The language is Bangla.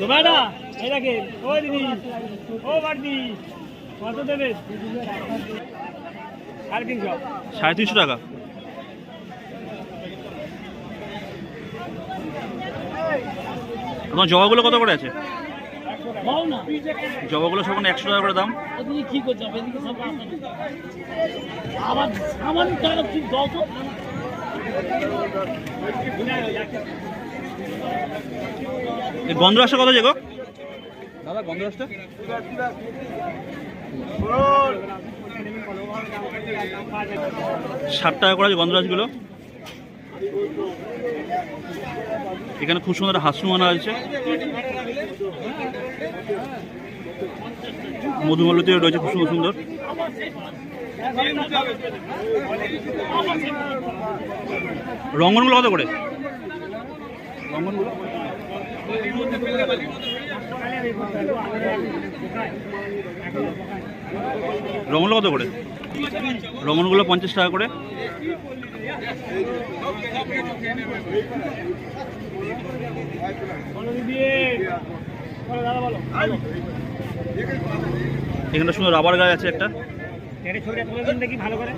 দোকানটা এই দেখেন ও দিদি ও বাড়ি কত দেবে? সাড়ে তিনশো সাড়ে তিনশো টাকা। তোমার জবাগুলো কত করে আছে? জবাগুলো সব একশো টাকা করে দাম। কি করছ? আবার এই গন্ধরাসটা কত যে গো? দাদা গন্ধরাজটা ষাট টাকা করে আছে গন্ধরাজগুলো এখানে খুব সুন্দর হাসুমানা আছে। মধুমালতিও রয়েছে খুব সুন্দর সুন্দর। রঙ্গনগুলো কত করে? রঙ্গনগুলো? রঙনগুলো কত করে? রঙনগুলো পঞ্চাশ টাকা করে। এখানে সুন্দর রাবার গাছ আছে একটা। ভালো করে